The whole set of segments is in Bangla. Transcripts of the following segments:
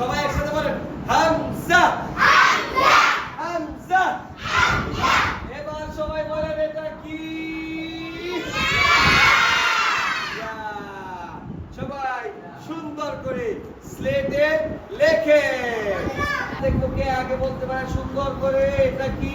সবাই একসাথে বলেন হামজা। হামজা। হামজা। এবার সবাই বলেন এটা কি? সবাই সুন্দর করে স্লেটে লেখে দেখো কে আগে বলতে পারে সুন্দর করে এটা কি?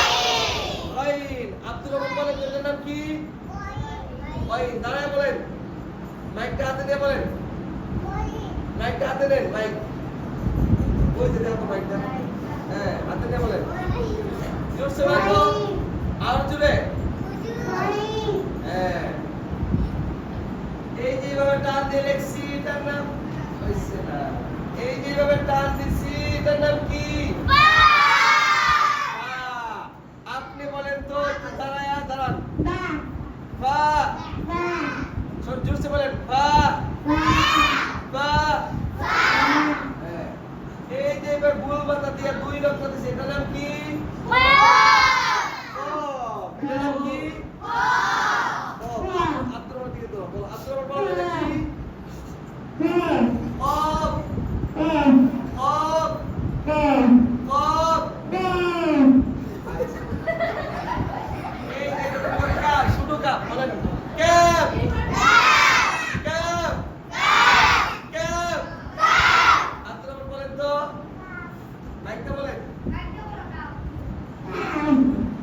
মাইক। হ্যাঁ বলেন। জোরসে বলো আর জোরে। হ্যাঁ। এই যেভাবে টান দিয়ে লিখছি, এটার নাম এই যেভাবে টান দিছি এটার নাম কি পা। আপনি বলেন তো একটু দাঁড়ায় দাঁড়ান পা ছোট জোরসে বলেন পা হ্যাঁ। এই যে এবার ভুল বাতা দিয়ে দুই রক্ত দিছে এটা নাম কি? নাম কি? ক।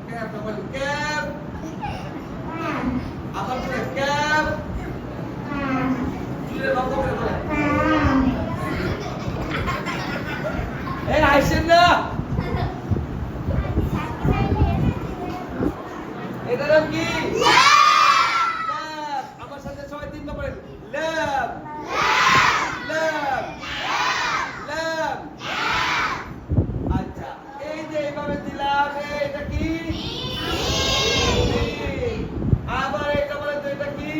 ক্যাব ক্যাব আবার বলে এই আইসেন কি আমার সাথে সবাই তিনটা করে এইভাবে দিলাম এটা কি আবার এটা বলে তো এটা কি